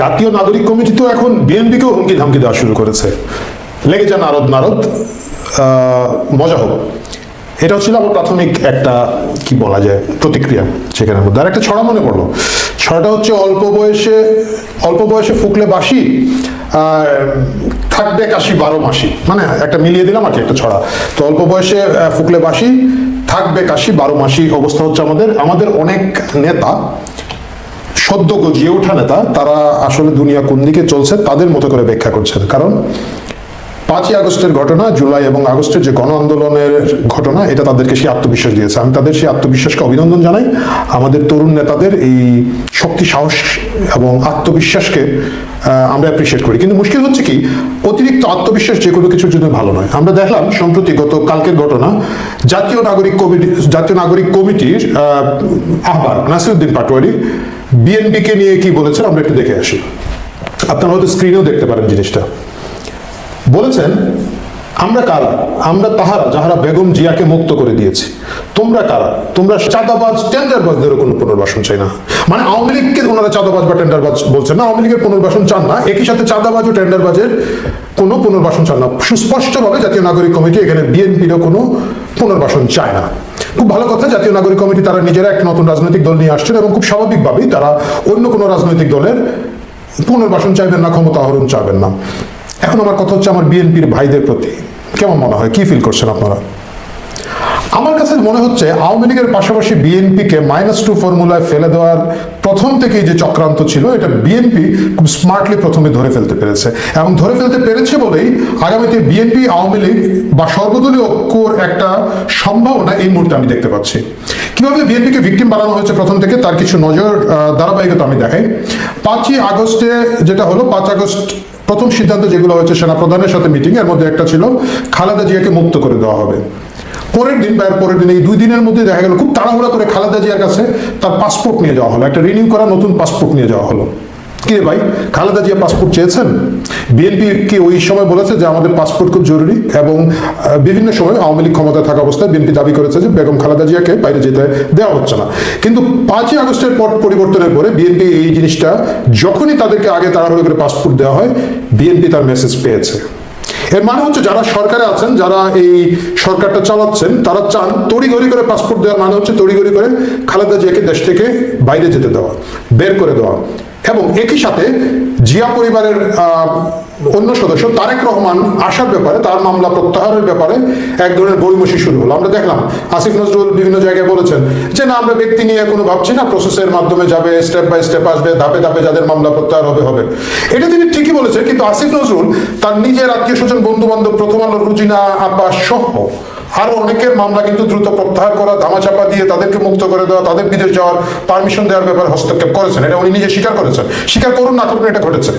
জাতীয় নাগরিক কমিটি তো এখন বিএনপিকেও হুমকি ধামকি দেওয়া শুরু করেছে। লেগে যান নারদ নারদ। মজা হোক। এটা ছিল আমার প্রাথমিক একটা, কি বলা যায়, প্রতিক্রিয়া সেখানের মধ্যে। আর একটা ছড়া মনে পড়ল। ছড়াটা হচ্ছে অল্প বয়সে অল্প বয়সে ফুকলে বাসি থাকবে কাশি বারো মাসি। মানে একটা মিলিয়ে দিলাম আর কি একটা ছড়া। তো অল্প বয়সে ফুকলে বাসি থাকবে কাশি বারো মাসি অবস্থা হচ্ছে আমাদের। আমাদের অনেক নেতা সদ্য গজিয়ে ওঠা নেতা তারা আসলে দুনিয়া কোন দিকে চলছে তাদের মতো করে ব্যাখ্যা করছেন। কারণ পাঁচই আগস্টের ঘটনা জুলাই এবং আগস্টের যে গণ আন্দোলনের ঘটনা এটা তাদেরকে সেই আত্মবিশ্বাস দিয়েছে। আমি তাদের সেই আত্মবিশ্বাসকে অভিনন্দন জানাই। আমাদের তরুণ নেতাদের এই শক্তি সাহস এবং আত্মবিশ্বাসকে আমরা অ্যাপ্রিসিয়েট করি। কিন্তু মুশকিল হচ্ছে কি অতিরিক্ত আত্মবিশ্বাস যে কোনো কিছুর জন্য ভালো নয়। আমরা দেখলাম সম্প্রতি গত কালকের ঘটনা জাতীয় নাগরিক কমিটি জাতীয় নাগরিক কমিটির আহ, আহ্বায়ক নাসিরুদ্দিন পাটোয়ারি বিএনপিকে নিয়ে কি বলেছেন? আমরা একটু দেখে আসি। আপনারা হয়তো স্ক্রিনেও দেখতে পারেন জিনিসটা। বলেছেন, আমরা কারা? আমরা তাহারা যাহারা বেগম জিয়াকে মুক্ত করে দিয়েছি। তোমরা কারা? তোমরা চাঁদাবাজ টেন্ডারবাজদেরও কোনো পুনর্বাসন চাই না। মানে আওয়ামী লীগকে ওনারা চাঁদাবাজ বা টেন্ডারবাজ বলছেন না, আওয়ামী লীগের পুনর্বাসন চান না। একই সাথে চাঁদাবাজ ও টেন্ডারবাজের কোনো পুনর্বাসন চান না। সুস্পষ্টভাবে জাতীয় নাগরিক কমিটি এখানে বিএনপিরও কোনো পুনর্বাসন চায় না। খুব ভালো কথা, জাতীয় নাগরিক কমিটি তারা নিজেরা এক নতুন রাজনৈতিক দল নিয়ে আসছেন এবং খুব স্বাভাবিকভাবেই তারা অন্য কোনো রাজনৈতিক দলের পুনর্বাসন চাইবেন না, ক্ষমতা আহরণ চাইবেন না। এখন আমার কথা হচ্ছে আমার বিএনপির ভাইদের প্রতি। কেমন মনে হয়? কি ফিল করছেন আপনারা? আমার কাছে মনে হচ্ছে আওয়ামী লীগের পাশাপাশি বিএনপিকে মাইনাস টু ফর্মুলায় ফেলে দেওয়ার প্রথম থেকেই যে চক্রান্ত ছিল, এটা বিএনপি খুব স্মার্টলি প্রথমে ধরে ফেলতে পেরেছে। এবং ধরে ফেলতে পেরেছে বলেই আগামীতে বিএনপি আওয়ামী লীগ বা সর্বদলীয় ঐক্যর একটা সম্ভাবনা এই মুহূর্তে আমি দেখতে পাচ্ছি। কীভাবে বিএনপিকে ভিকটিম বানানো হয়েছে প্রথম থেকে, তার কিছু নজর ধারাবাহিকতা আমি দেখাই। পাঁচই আগস্টে যেটা হলো, পাঁচ আগস্ট প্রথম সিদ্ধান্ত যেগুলো হয়েছে সেনাপ্রধানের সাথে মিটিং এর মধ্যে একটা ছিল, খালেদা জিয়াকে মুক্ত করে দেওয়া হবে। পরের দিন বা পরের দিন, এই দুই দিনের মধ্যে দেখা গেল খুব তাড়াহুড়া করে খালেদা জিয়ার কাছে তার পাসপোর্ট নিয়ে যাওয়া হলো। একটা রিনিউ করা নতুন পাসপোর্ট নিয়ে যাওয়া হলো। কে ভাই, খালেদা জিয়া পাসপোর্ট চেয়েছেন? বিএনপি কি ওই সময় বলেছে যে আমাদের পাসপোর্ট খুব জরুরি এবং বিভিন্ন সময় আওয়ামী লীগ ক্ষমতায় থাকা অবস্থায় বিএনপি দাবি করেছে যে বেগম খালেদা জিয়াকে বাইরে যেতে দেওয়া হচ্ছে না। কিন্তু পাঁচই আগস্টের পর পরিবর্তনের পরে বিএনপি এই জিনিসটা যখনই তাদেরকে আগে তাড়াহুড়ো করে পাসপোর্ট দেওয়া হয় বিএনপি তার মেসেজ পেয়েছে। এর মানে হচ্ছে যারা সরকারে আছেন, যারা এই সরকারটা চালাচ্ছেন, তারা চান তড়িঘড়ি করে পাসপোর্ট দেওয়ার মানে হচ্ছে তড়িঘড়ি করে খালেদা জিয়াকে দেশ থেকে বাইরে যেতে দেওয়া, বের করে দেওয়া। এবং একই সাথে জিয়া পরিবারের অন্য সদস্য তারেক রহমান আসার ব্যাপারে, তার মামলা প্রত্যাহারের ব্যাপারে এক ধরনের বইমসি শুরু হলো। আমরা দেখলাম আসিফ নজরুল বিভিন্ন জায়গায় বলেছেন যে, না, আমরা ব্যক্তি নিয়ে কোনো ভাবছি না, প্রসেসের মাধ্যমে যাবে স্টেপ বাই স্টেপ আসবে, ধাপে ধাপে যাদের মামলা প্রত্যাহার হবে হবে। এটা তিনি ঠিকই বলেছেন, কিন্তু আসিফ নজরুল তার নিজের আত্মীয় স্বজন বন্ধু বান্ধব প্রথম আলো রুজিনা, আব্বাস সহ আরও অনেকের মামলা কিন্তু দ্রুত প্রত্যাহার করা, ধামাচাপা দিয়ে তাদেরকে মুক্ত করে দেওয়া, তাদের বিদেশ যাওয়ার পারমিশন দেওয়ার ব্যাপারে হস্তক্ষেপ করেছেন। এটা উনি নিজে স্বীকার করেছেন। স্বীকার করুন না করুন এটা ঘটেছে।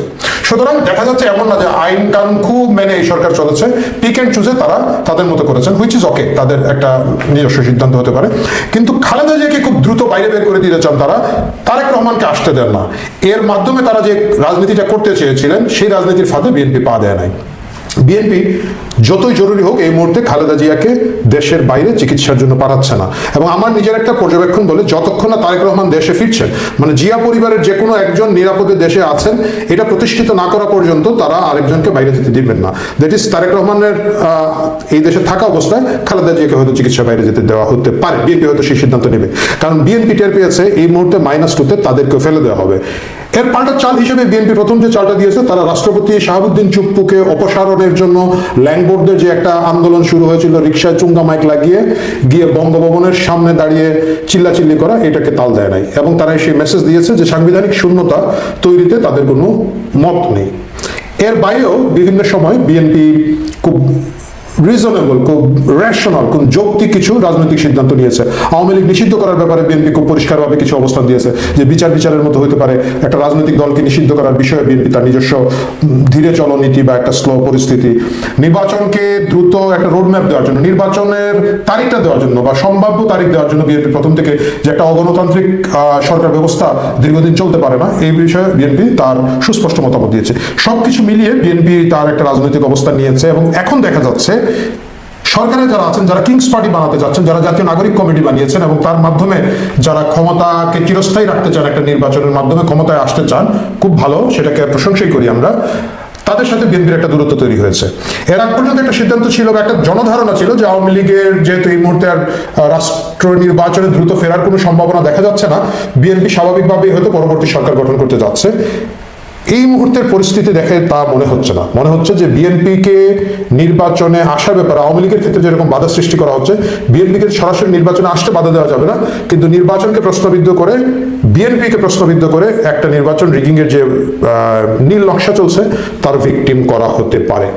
সুতরাং দেখা যাচ্ছে এমন না যে আইন কানুন খুব মেনে এই সরকার চলেছে। পিক অ্যান্ড চুজে তারা তাদের মতো করেছেন হুইচ ইজ ওকে তাদের একটা নিজস্ব সিদ্ধান্ত হতে পারে। কিন্তু খালেদা জিয়াকে খুব দ্রুত বাইরে বের করে দিতে চান তারা, তারেক রহমানকে আসতে দেন না। এর মাধ্যমে তারা যে রাজনীতিটা করতে চেয়েছিলেন, সেই রাজনীতির ফাঁদে বিএনপি পা দেয় নাই। বিএনপি যতই জরুরি হোক, এই মুহূর্তে খালেদা জিয়াকে দেশের বাইরে চিকিৎসার জন্য পাঠাচ্ছে না। এবং আমার নিজের একটা পর্যবেক্ষণ বলে, যতক্ষণ না তারেক রহমান দেশে ফিরছেন মানে জিয়া পরিবারের যে কোনো একজন নিরাপদে দেশে আছেন, এটা প্রতিষ্ঠিত না করা পর্যন্ত তারা আরেকজনকে বাইরে যেতে দিবেন না। দ্যাট ইজ তারেক রহমানের এই দেশে থাকা অবস্থায় খালেদা জিয়াকে হয়তো চিকিৎসা বাইরে যেতে দেওয়া হতে পারে। বিএনপি হয়তো সেই সিদ্ধান্ত নেবে। কারণ বিএনপি টের পেয়েছে, এই মুহূর্তে মাইনাস টুতে তাদেরকে ফেলে দেওয়া হবে। এর পাল্টা চাল হিসেবে বিএনপি প্রথম যে চালটা দিয়েছে, তারা রাষ্ট্রপতি শাহাবুদ্দিন চুপ্পুকে অপসারণের জন্য ল্যাংবোর্ডদের যে একটা আন্দোলন শুরু হয়েছিল রিক্সায় চুঙ্গা মাইক লাগিয়ে গিয়ে বঙ্গভবনের সামনে দাঁড়িয়ে চিল্লাচিল্লি করা, এটাকে তাল দেয় নাই। এবং তারা সেই মেসেজ দিয়েছে যে সাংবিধানিক শূন্যতা তৈরিতে তাদের কোনো মত নেই। এর বাইরেও বিভিন্ন সময় বিএনপি খুব রিজনেবল খুব রেশনাল খুব যৌক্তিক কিছু রাজনৈতিক সিদ্ধান্ত নিয়েছে। আওয়ামী লীগ নিষিদ্ধ করার ব্যাপারে বিএনপি খুব পরিষ্কারভাবে কিছু অবস্থান দিয়েছে যে বিচার বিচারের মতো হতে পারে। একটা রাজনৈতিক দলকে নিষিদ্ধ করার বিষয়ে বিএনপি তার নিজস্ব ধীরে চলনীতি বা একটা স্লো পরিস্থিতি। নির্বাচনকে দ্রুত একটা রোডম্যাপ দেওয়ার জন্য, নির্বাচনের তারিখটা দেওয়ার জন্য বা সম্ভাব্য তারিখ দেওয়ার জন্য বিএনপি প্রথম থেকে যে একটা অগণতান্ত্রিক সরকার ব্যবস্থা দীর্ঘদিন চলতে পারে না, এই বিষয়ে বিএনপি তার সুস্পষ্ট মতামত দিয়েছে। সবকিছু মিলিয়ে বিএনপি তার একটা রাজনৈতিক অবস্থান নিয়েছে এবং এখন দেখা যাচ্ছে সরকারে যারা আছেন, যারা কিংস পার্টি বানাতে যাচ্ছেন, যারা জাতীয় নাগরিক কমিটি বানিয়েছেন এবং তার মাধ্যমে যারা ক্ষমতাকে চিরস্থায়ী রাখতে চান একটা নির্বাচনের মাধ্যমে ক্ষমতায় আসতে চান, খুব ভালো, সেটাকে প্রশংসাই করি আমরা। তাদের সাথে বিএনপির একটা দূরত্ব তৈরি হয়েছে। এর আগ পর্যন্ত একটা সিদ্ধান্ত ছিল বা একটা জনধারণা ছিল যে আওয়ামী লীগের যেহেতু এই মুহূর্তে আর রাষ্ট্র নির্বাচনে দ্রুত ফেরার কোনো সম্ভাবনা দেখা যাচ্ছে না, বিএনপি স্বাভাবিকভাবেই হয়তো পরবর্তী সরকার গঠন করতে যাচ্ছে। এই মুহূর্তের পরিস্থিতি দেখে তা মনে হচ্ছে না। মনে হচ্ছে যে বিএনপিকে নির্বাচনে আসার ব্যাপারে আওয়ামী লীগের ক্ষেত্রে যেরকম বাধা সৃষ্টি করা হচ্ছে, বিএনপিকে সরাসরি নির্বাচনে আসতে বাধা দেওয়া যাবে না। কিন্তু নির্বাচনকে প্রশ্নবিদ্ধ করে, বিএনপিকে প্রশ্নবিদ্ধ করে একটা নির্বাচন রিগিং এর যে নীল নকশা চলছে, তার ভিকটিম করা হতে পারে।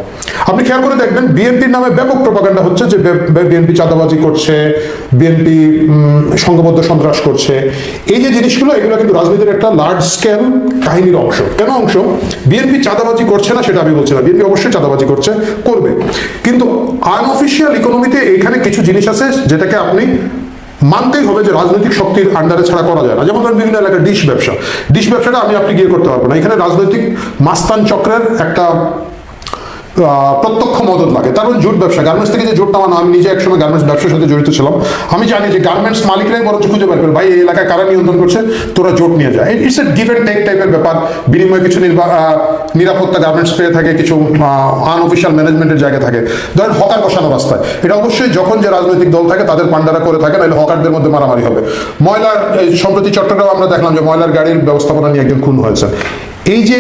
আপনি খেয়াল করে দেখবেন, বিএনপির নামে ব্যাপক প্রপাগান্ডা হচ্ছে যে বিএনপি চাঁদাবাজি করছে, বিএনপি সংঘবদ্ধ সন্ত্রাস করছে। এই যে জিনিসগুলো, এগুলো কিন্তু রাজনীতির একটা লার্জ স্কেল কাহিনীর অংশ। কেন অংশ বিএনপি চাঁদাবাজি করছে না সেটা আমি বলছি না। বিএনপি অবশ্যই চাঁদাবাজি করছে, করবে। কিন্তু আনঅফিসিয়াল ইকোনমিতে এখানে কিছু জিনিস আছে যেটাকে আপনি মানতেই হবে যে রাজনৈতিক শক্তির আন্ডারে ছাড়া করা যায় না। যেমন ধরেন বিভিন্ন এলাকায় ডিশ ব্যবসা। ডিশ ব্যবসাটা আমি আপনি গিয়ে করতে পারব না। এখানে রাজনৈতিক মাস্তান চক্রের একটা প্রত্যক্ষ মদত লাগে। তারপর জুট ব্যবসা। গার্মেন্টস থেকে যে জুট নামানো আমি নিজে একসময় গার্মেন্টস ব্যবসার সাথে জড়িত ছিলাম। আমি জানি যে গার্মেন্টস মালিকরাই বরঞ্চ খুঁজে বের করে। ভাই, এই এলাকায় কারা নিয়ন্ত্রণ করছে? তোরা জোট নিয়ে যায় ইটস এ অ্যান্ড টেক টাইপের ব্যাপার। বিনিময়ে কিছু নিরাপত্তা গার্মেন্টস পেয়ে থাকে, কিছু আনঅফিসিয়াল ম্যানেজমেন্টের জায়গা থাকে। ধরেন হকার বসানো রাস্তায়। এটা অবশ্যই যখন যে রাজনৈতিক দল থাকে, তাদের পান্ডারা করে থাকে, নাহলে হকারদের মধ্যে মারামারি হবে। ময়লার সম্প্রতি চট্টগ্রাম আমরা দেখলাম যে ময়লার গাড়ির ব্যবস্থাপনা নিয়ে একজন খুন হয়েছে এই যে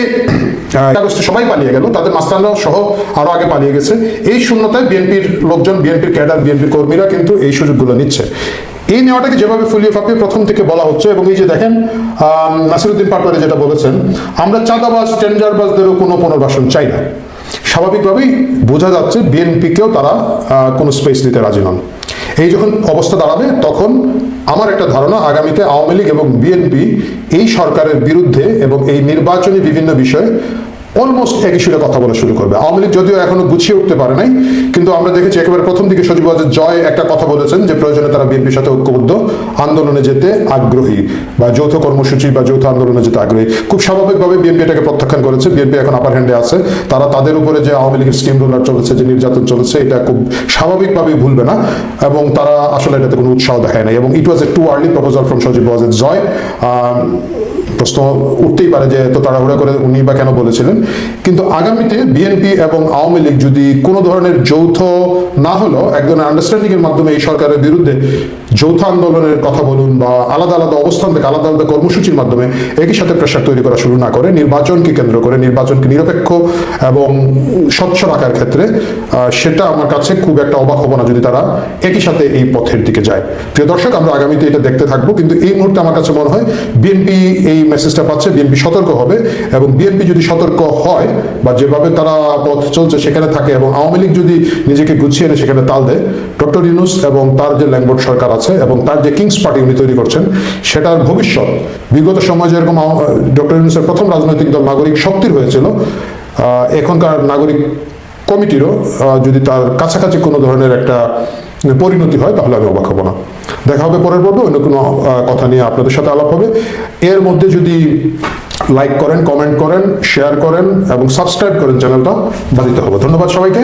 সবাই পালিয়ে গেল, তাদের মাস্তানরাও সহ আরও আগে পালিয়ে গেছে। এই শূন্যতায় বিএনপির লোকজন, বিএনপির ক্যাডার, বিএনপির কর্মীরা কিন্তু এই সুযোগগুলো নিচ্ছে। এই নেওয়াটাকে যেভাবে ফুলিয়ে ফাঁপিয়ে প্রথম থেকে বলা হচ্ছে, এবং এই যে দেখেন নাসিরুদ্দিন পাটোয়ারি যেটা বলেছেন, আমরা চাঁদাবাজ, টেন্ডারবাজদেরও কোনো পুনর্বাসন চাই না। স্বাভাবিকভাবেই বোঝা যাচ্ছে বিএনপিকেও তারা কোনো স্পেস দিতে রাজি নন। এই যখন অবস্থা দাঁড়াবে, তখন আমার একটা ধারণা আগামীতে আওয়ামী লীগ এবং বিএনপি এই সরকারের বিরুদ্ধে এবং এই নির্বাচনী বিভিন্ন বিষয়ে অলমোস্ট একই সুরে কথা বলা শুরু করবে। আওয়ামী লীগ যদিও এখনও গুছিয়ে উঠতে পারে নাই, কিন্তু আমরা দেখেছি একেবারে প্রথম দিকে সজীব ওয়াজেদ জয় একটা কথা বলেছেন যে প্রয়োজনে তারা বিএনপির সাথে ঐক্যবদ্ধ, আন্দোলনে যেতে আগ্রহী বা যৌথ কর্মসূচি বা যৌথ আন্দোলনে যেতে আগ্রহী। খুব স্বাভাবিকভাবে বিএনপি এটাকে প্রত্যাখ্যান করেছে, বিএনপি এখন আপার হ্যান্ডে আছে। তারা তাদের উপরে যে আওয়ামী লীগের স্কিম রোলার চলেছে, যে নির্যাতন চলেছে, এটা খুব স্বাভাবিকভাবেই ভুলবে না এবং তারা আসলে এটাতে কোনো উৎসাহ দেখায় নাই। এবং it was a too early proposal from Sajeeb Joy. প্রশ্ন উঠতেই পারে যে এত তাড়াহুড়া করে উনি বা কেন বলেছিলেন। কিন্তু আগামীতে বিএনপি এবং আওয়ামী লীগ যদি কোনো ধরনের যৌথ না হলেও এক ধরনের আন্ডারস্ট্যান্ডিং এর মাধ্যমে এই সরকারের বিরুদ্ধে যৌথ আন্দোলনের কথা বলুন বা আলাদা আলাদা অবস্থান থেকে আলাদা আলাদা কর্মসূচির মাধ্যমে একই সাথে প্রেশার তৈরি করা শুরু না করে, নির্বাচনকে কেন্দ্র করে, নির্বাচনকে নিরপেক্ষ এবং স্বচ্ছ রাখার ক্ষেত্রে সেটা আমার কাছে খুব একটা অবাক হব না যদি তারা একই সাথে এই পথের দিকে যায়। প্রিয় দর্শক, আমরা আগামীতে এটা দেখতে থাকব, কিন্তু এই মুহূর্তে আমার কাছে মনে হয় বিএনপি এই মেসেজটা পাচ্ছে বিএনপি সতর্ক হবে এবং বিএনপি যদি সতর্ক হয় বা যেভাবে তারা পথ চলছে সেখানে থাকে এবং আওয়ামী লীগ যদি নিজেকে গুছিয়ে এনে সেখানে তাল দেয় ডক্টর ইউনুস এবং তার যে ল্যাংবোর্ড সরকার আছে এবং তার যে কিংস পার্টি উনি তৈরি করছেন, সেটার ভবিষ্যৎ, বিগত সময় যেরকম ডক্টর ইউনুসের প্রথম রাজনৈতিক দল নাগরিক শক্তির হয়েছিল এখনকার নাগরিক কমিটিরও যদি তার কাছাকাছি কোনো ধরনের একটা পরিণতি হয়, তাহলে আমি অবাক হব না। দেখা হবে পরের পর্বে, অন্য কোনো কথা নিয়ে আপনাদের সাথে আলাপ হবে। এর মধ্যে যদি লাইক করেন কমেন্ট করেন শেয়ার করেন, এবং সাবস্ক্রাইব করেন চ্যানেলটা বাধিত হবে। ধন্যবাদ সবাইকে।